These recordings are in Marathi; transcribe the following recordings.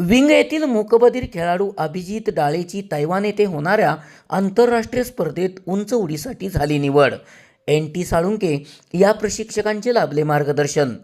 विंग येथील मूकबधीर खेळाडू अभिजित डाळेची तैवान येथे होणाऱ्या आंतरराष्ट्रीय स्पर्धेत उंच उडीसाठी झाली निवड. एन. टी. साळुंके या प्रशिक्षकांचे लाभले मार्गदर्शन.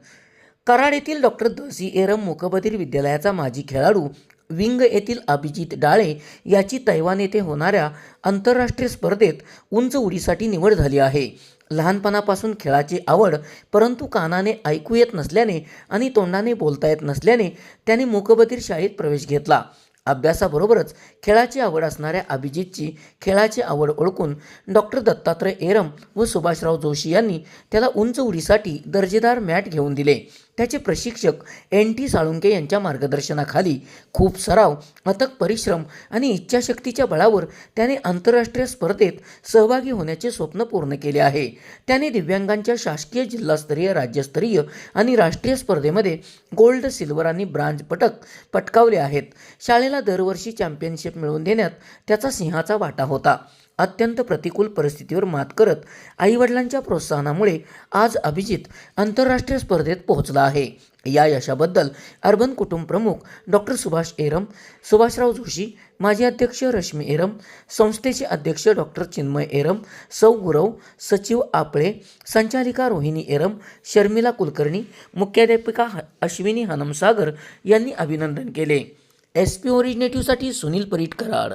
कराड येथील डॉक्टर दसी एरम मूकबधीर विद्यालयाचा माजी खेळाडू विंग येथील अभिजित डाळे याची तैवान येथे होणाऱ्या आंतरराष्ट्रीय स्पर्धेत उंच उडीसाठी निवड झाली आहे. लहानपणापासून खेळाची आवड परंतु कानाने ऐकू येत नसल्याने आणि तोंडाने बोलता येत नसल्याने त्याने मूकबधीर शाळेत प्रवेश घेतला. अभ्यासाबरोबरच खेळाची आवड असणाऱ्या अभिजितची खेळाची आवड ओळखून डॉक्टर दत्तात्रय एरम व सुभाषराव जोशी यांनी त्याला उंच उडीसाठी दर्जेदार मॅट घेऊन दिले. त्याचे प्रशिक्षक एन टी साळुंके यांच्या मार्गदर्शनाखाली खूप सराव अथक परिश्रम आणि इच्छाशक्तीच्या बळावर त्याने आंतरराष्ट्रीय स्पर्धेत सहभागी होण्याचे स्वप्न पूर्ण केले आहे. त्याने दिव्यांगांच्या शासकीय जिल्हास्तरीय राज्यस्तरीय आणि राष्ट्रीय स्पर्धेमध्ये गोल्ड सिल्वर आणि ब्रांज पटक पटकावले आहेत. शाळेला दरवर्षी चॅम्पियनशिप मिळवून देण्यात त्याचा सिंहाचा वाटा होता. अत्यंत प्रतिकूल परिस्थितीवर मात करत आईवडिलांच्या प्रोत्साहनामुळे आज अभिजित आंतरराष्ट्रीय स्पर्धेत पोहोचला आहे. या यशाबद्दल अर्बन कुटुंब प्रमुख डॉक्टर सुभाष एरम सुभाषराव जोशी माजी अध्यक्ष रश्मी एरम संस्थेचे अध्यक्ष डॉक्टर चिन्मय एरम सौ गुरव सचिव आपळे संचालिका रोहिणी एरम शर्मिला कुलकर्णी मुख्याध्यापिका ह- अश्विनी हनमसागर यांनी अभिनंदन केले. एस पी ओरिजिनेटिव्हसाठी सुनील परीट कराड